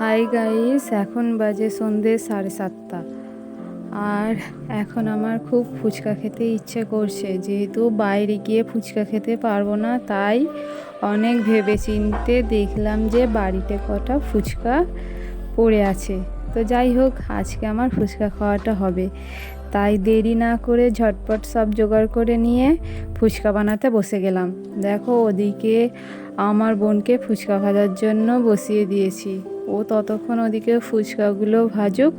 Hi guys, এখন বাজে সন্ধে সাড়ে সাতটা। আর এখন আমার খুব ফুচকা খেতে ইচ্ছে করছে। যেহেতু বাইরে গিয়ে ফুচকা খেতে পারব না, তাই অনেক ভেবে চিনতে দেখলাম যে বাড়িতে কটা ফুচকা পড়ে আছে। তো যাই হোক, আজকে আমার ফুচকা খাওয়াটা হবে। তাই দেরি না করে ঝটপট সব জোগাড় করে নিয়ে ফুচকা বানাতে বসে গেলাম। দেখো, ওদিকে আমার বোনকে ফুচকা ভাজার জন্য বসিয়ে দিয়েছি। ও ততক্ষণ ওদিকে ফুচকাগুলো ভাজুক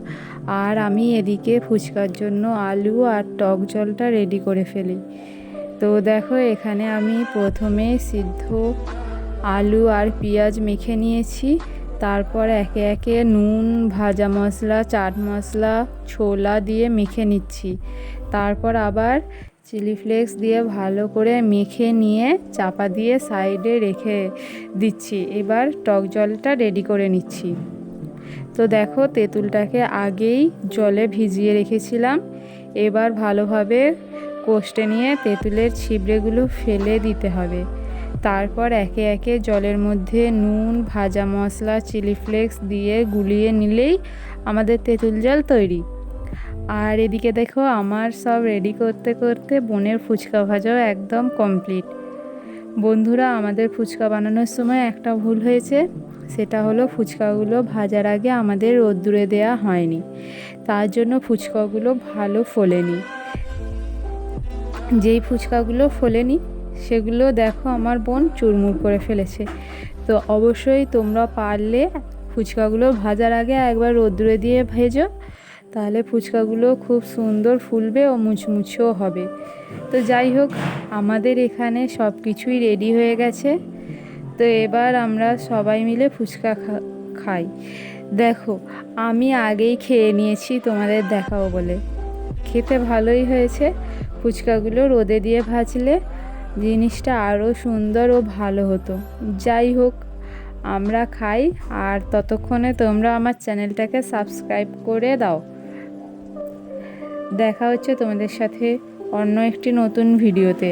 আর আমি এদিকে ফুচকার জন্য আলু আর টক জলটা রেডি করে ফেলি। তো দেখো এখানে আমি প্রথমে সিদ্ধ আলু আর পেঁয়াজ মেখে নিয়েছি, তারপর একে একে নুন, ভাজা মশলা, চাট মশলা, ছোলা দিয়ে মেখে নিচ্ছি। তারপর আবার চিলি ফ্লেক্স দিয়ে ভালো করে মেখে নিয়ে চাপা দিয়ে সাইডে রেখে দিচ্ছি। এবার টক জলটা রেডি করে নিচ্ছি। তো দেখো তেঁতুলটাকে আগেই জলে ভিজিয়ে রেখেছিলাম। এবার ভালোভাবে কষতে নিয়ে তেঁতুলের ছিবড়েগুলো ফেলে দিতে হবে। তারপর একে একে জলের মধ্যে নুন, ভাজা মশলা, চিলি ফ্লেক্স দিয়ে গুলিয়ে নিলেই আমাদের তেঁতুল জল তৈরি। আর এদিকে দেখো, আমার সব রেডি করতে করতে বোনের ফুচকা ভাজাও একদম কমপ্লিট বন্ধুরা, আমাদের ফুচকা বানানোর সময় একটা ভুল হয়েছে। সেটা হলো ফুচকাগুলো ভাজার আগে আমাদের রোদ্দুরে দেওয়া হয়নি। তার জন্য ফুচকাগুলো ভালো ফোলেনি। যেই ফুচকাগুলো ফোলেনি, সেগুলো দেখো আমার বোন চুরমুর করে ফেলেছে। তো অবশ্যই তোমরা পারলে ফুচকাগুলো ভাজার আগে একবার রোদ্দুরে দিয়ে ভেজো। তাহলে ফুচকাগুলো খুব সুন্দর ফুলবে ও মুচমুচেও হবে। তো যাই হোক, আমাদের এখানে সব কিছুই রেডি হয়ে গেছে। তো এবার আমরা সবাই মিলে ফুচকা খাই। দেখো, আমি আগেই খেয়ে নিয়েছি, তোমাদের দেখাও বলে। খেতে ভালোই হয়েছে। ফুচকাগুলো রোদে দিয়ে ভাজলে জিনিসটা আরও সুন্দর ও ভালো হতো। যাই হোক, আমরা খাই, আর ততক্ষণে তোমরা আমার চ্যানেলটাকে সাবস্ক্রাইব করে দাও। দেখা হচ্ছে তোমাদের সাথে অন্য একটি নতুন ভিডিওতে।